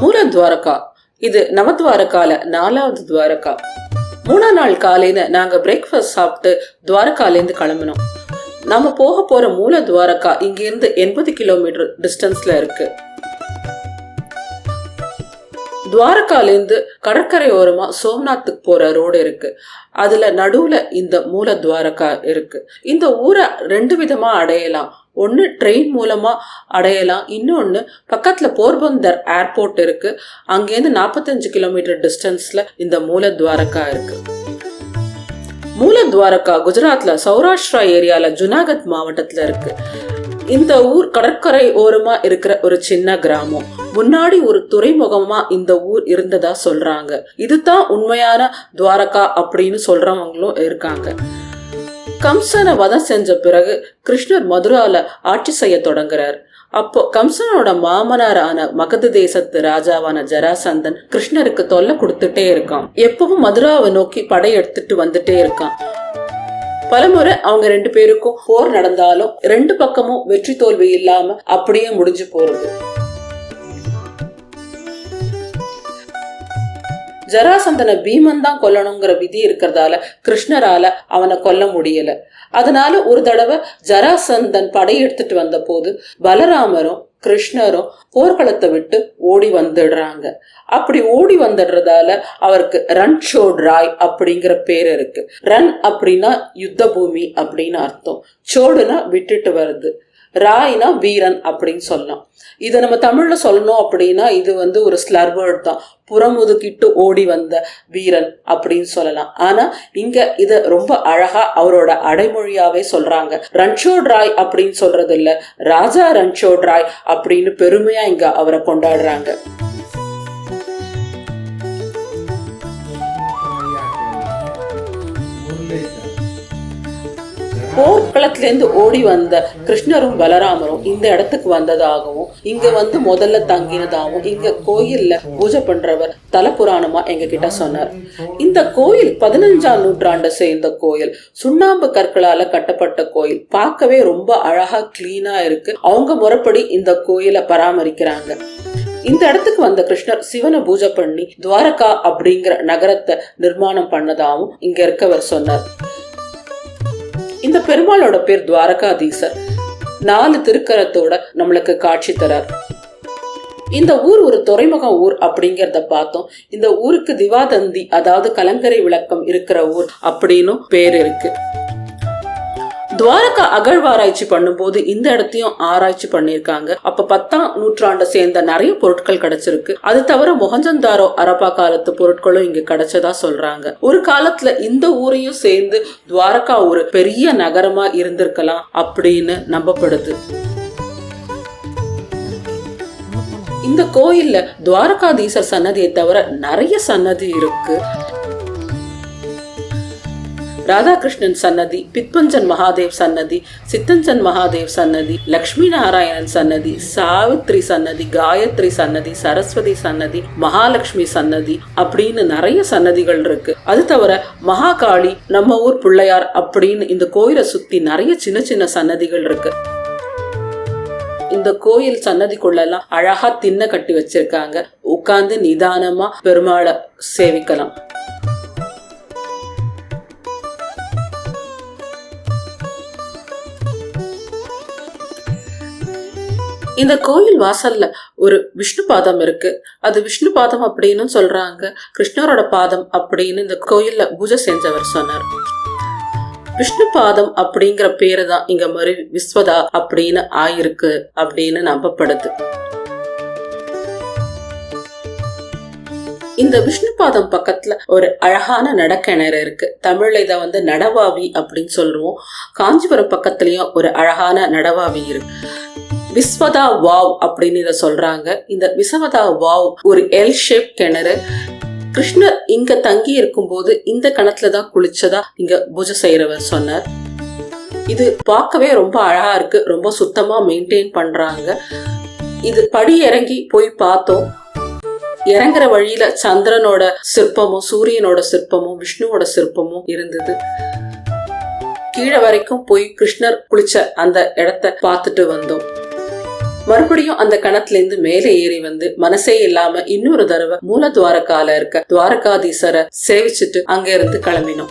மூல துவாரகா இது நவத்வாரகால நாலாவது துவாரகா மூணாம் நாள் காலையில நாங்க பிரேக்ஃபாஸ்ட் சாப்பிட்டு துவாரகாலேருந்து கிளம்பினோம். நாம போக போற மூல துவாரகா இங்கிருந்து எண்பது கிலோமீட்டர் டிஸ்டன்ஸ்ல இருக்கு. துவாரகாலேருந்து கடற்கரை ஓரமா சோம்நாத்துக்கு போற ரோடு இருக்கு. அதுல நடுவுல இந்த மூல துவாரகா இருக்கு. இந்த ஊரை ரெண்டு விதமா அடையலாம். ஒன்று ட்ரெயின் மூலமாக அடையலாம். இன்னொன்று பக்கத்தில் போர்பந்தர் ஏர்போர்ட் இருக்குது அங்கேருந்து நாற்பத்தஞ்சு கிலோமீட்டர் டிஸ்டன்ஸில் இந்த மூல துவாரகா இருக்குது மூல துவாரகா குஜராத்தில் சௌராஷ்டிரா ஏரியாவில் ஜுனாகத் மாவட்டத்தில் இருக்குது இந்த ஊர் கடற்கரை ஓரமா இருக்கிற ஒரு சின்ன கிராமம். முன்னாடி ஒரு துறைமுகமா இந்த ஊர் இருந்ததா சொல்றாங்க. இதுதான் உண்மையான துவாரகா அப்படின்னு சொல்றவங்களும் இருக்காங்க. கம்சனை வதம் செஞ்ச பிறகு கிருஷ்ணர் மதுரால ஆட்சி செய்ய தொடங்குறார். அப்போ கம்சனோட மாமனாரான மகத தேசத்து ராஜாவான ஜராசந்தன் கிருஷ்ணருக்கு தொல்லை கொடுத்துட்டே இருக்கான். எப்பவும் மதுராவை நோக்கி படையெடுத்துட்டு வந்துட்டே இருக்கான். பலமுறை அவங்க ரெண்டு பேருக்கும் போர் நடந்தாலும் ரெண்டு பக்கமும் வெற்றி தோல்வி இல்லாம அப்படியே முடிஞ்சு போறது. ஜராசந்தனை பீமன் தான் கொல்லணுங்கிற விதி இருக்கிறதால கிருஷ்ணரால அவனை கொல்ல முடியல. அதனால ஒரு தடவை ஜராசந்தன் படையெடுத்துட்டு வந்த போது பலராமரும் கிருஷ்ணரும் போர்க்களத்தை விட்டு ஓடி வந்துடுறாங்க. அப்படி ஓடி வந்துடுறதால அவருக்கு ரன்சோட் ராய் அப்படிங்கிற பேர் இருக்கு. ரன் அப்படின்னா யுத்த பூமி அப்படின்னு அர்த்தம். சோடுனா விட்டுட்டு வருது. ராய்னா வீரன் அப்படின்னு சொல்லலாம். இதை நம்ம தமிழ்ல சொல்லணும் அப்படின்னா இது வந்து ஒரு ஸ்லர்வேர்ட் தான். புறமுதுகிட்டு ஓடி வந்த வீரன் அப்படின்னு சொல்லலாம். ஆனா இங்க இத ரொம்ப அழகா அவரோட அடைமொழியாவே சொல்றாங்க. ரன்சோட் ராய் அப்படின்னு சொல்றது இல்ல ராஜா ரன்சோட் ராய் அப்படின்னு பெருமையா இங்க அவரை கொண்டாடுறாங்க. போர்க்களத்திலேருந்து ஓடி வந்த கிருஷ்ணரும் பலராமரும் இந்த இடத்துக்கு வந்ததாகவும் இங்க வந்து முதல்ல தங்கினதாகவும் இங்க கோயில்ல பூஜை பண்றவர் தல புராணமா எங்க கிட்ட சொன்னார். இந்த கோயில் பதினஞ்சாம் நூற்றாண்டை சேர்ந்த கோயில். சுண்ணாம்பு கற்களால கட்டப்பட்ட கோயில். பார்க்கவே ரொம்ப அழகா கிளீனா இருக்கு. அவங்க முறைப்படி இந்த கோயிலை பராமரிக்கிறாங்க. இந்த இடத்துக்கு வந்த கிருஷ்ணர் சிவனை பூஜை பண்ணி துவாரகா அப்படிங்கிற நகரத்தை நிர்மாணம் பண்ணதாகவும் இங்க இருக்கவர் சொன்னார். இந்த பெருமாளோட பேர் துவாரகாதீசர். நாலு திருக்கரத்தோட நம்மளுக்கு காட்சி தரார். இந்த ஊர் ஒரு துறைமுக ஊர் அப்படிங்கிறத பார்த்தோம். இந்த ஊருக்கு திவாதந்தி அதாவது கலங்கரை விளக்கம் இருக்கிற ஊர் அப்படின்னும் பேர் இருக்கு. துவாரகா அகழ்வாராய்ச்சி பண்ணும்போது இந்த இடத்தையும் ஆராய்ச்சி பண்ணியிருக்காங்க. அப்ப பத்தாம் நூற்றாண்டை சேர்ந்த நிறைய பொருட்கள் கிடைச்சிருக்கு. அது தவிர மொஹஞ்சந்தாரோ அரப்பா காலத்து பொருட்களும் இங்க கிடைச்சதா சொல்றாங்க. ஒரு காலத்துல இந்த ஊரையும் சேர்ந்து துவாரகா ஒரு பெரிய நகரமா இருந்திருக்கலாம் அப்படின்னு நம்பப்படுது. இந்த கோயில்ல துவாரகாதீசர் சன்னதியை தவிர நிறைய சன்னதி இருக்கு. ராதாகிருஷ்ணன் சன்னதி பித்பஞ்சன் மகாதேவ் சன்னதி சித்தஞ்சன் மகாதேவ் சன்னதி லக்ஷ்மி நாராயணன் சன்னதி சாவித்ரி சன்னதி காயத்ரி சன்னதி சரஸ்வதி சன்னதி மகாலட்சுமி சன்னதி அப்படின்னு நிறைய சன்னதிகள் இருக்கு. அது தவிர மகாகாளி நம்ம ஊர் பிள்ளையார் அப்படின்னு இந்த கோயிலை சுத்தி நிறைய சின்ன சின்ன சன்னதிகள் இருக்கு. இந்த கோயில் சன்னதிக்குள்ளெல்லாம் அழகா திண்ணை கட்டி வச்சிருக்காங்க. உட்கார்ந்து நிதானமா பெருமாளை சேவிக்கலாம். இந்த கோயில் வாசல்ல ஒரு விஷ்ணு பாதம் இருக்கு. அது விஷ்ணு பாதம் அப்படின்னு சொல்றாங்க. கிருஷ்ணரோட பாதம் அப்படின்னு இந்த கோயில்ல பூஜை செஞ்சவர் சொன்னார். விஷ்ணு பாதம் அப்படிங்கிற பேரு தான் இங்க மறு விஸ்வதா அப்படின்னு ஆயிருக்கு அப்படின்னு நம்பப்படுது. இந்த விஷ்ணு பாதம் பக்கத்துல ஒரு அழகான நடக்கிணறு இருக்கு. தமிழ்ல இதை வந்து நடவாவி அப்படின்னு சொல்லுவோம். காஞ்சிபுரம் பக்கத்துலயும் ஒரு அழகான நடவாவி இருக்கு. விஸ்வதா வாவ் அப்படின்னு இதை சொல்றாங்க. இந்த விஸ்வதா வாவ் ஒரு எல் ஷேப் கிணறு. கிருஷ்ணர் இங்க தங்கி இருக்கும்போது இந்த கிணத்துல தான் குளிச்சதா இங்க பூஜை செய்யறவர் சொன்னார். இது பார்க்கவே ரொம்ப அழகா இருக்கு. ரொம்ப சுத்தமா மெயின்டைன் பண்றாங்க. இது படி இறங்கி போய் பார்த்தோம். இறங்குற வழியில சந்திரனோட சிற்பமும் சூரியனோட சிற்பமும் விஷ்ணுவோட சிற்பமும் இருந்தது. கீழே வரைக்கும் போய் கிருஷ்ணர் குளிச்ச அந்த இடத்த பார்த்துட்டு வந்தோம். மறுபடியும் அந்த கணத்துல இருந்து மேலே ஏறி வந்து மனசே இல்லாம இன்னொரு தடவை மூல துவாரகால இருக்க துவாரகாதீசரை சேவிச்சுட்டு அங்க இருந்து கிளம்பினோம்.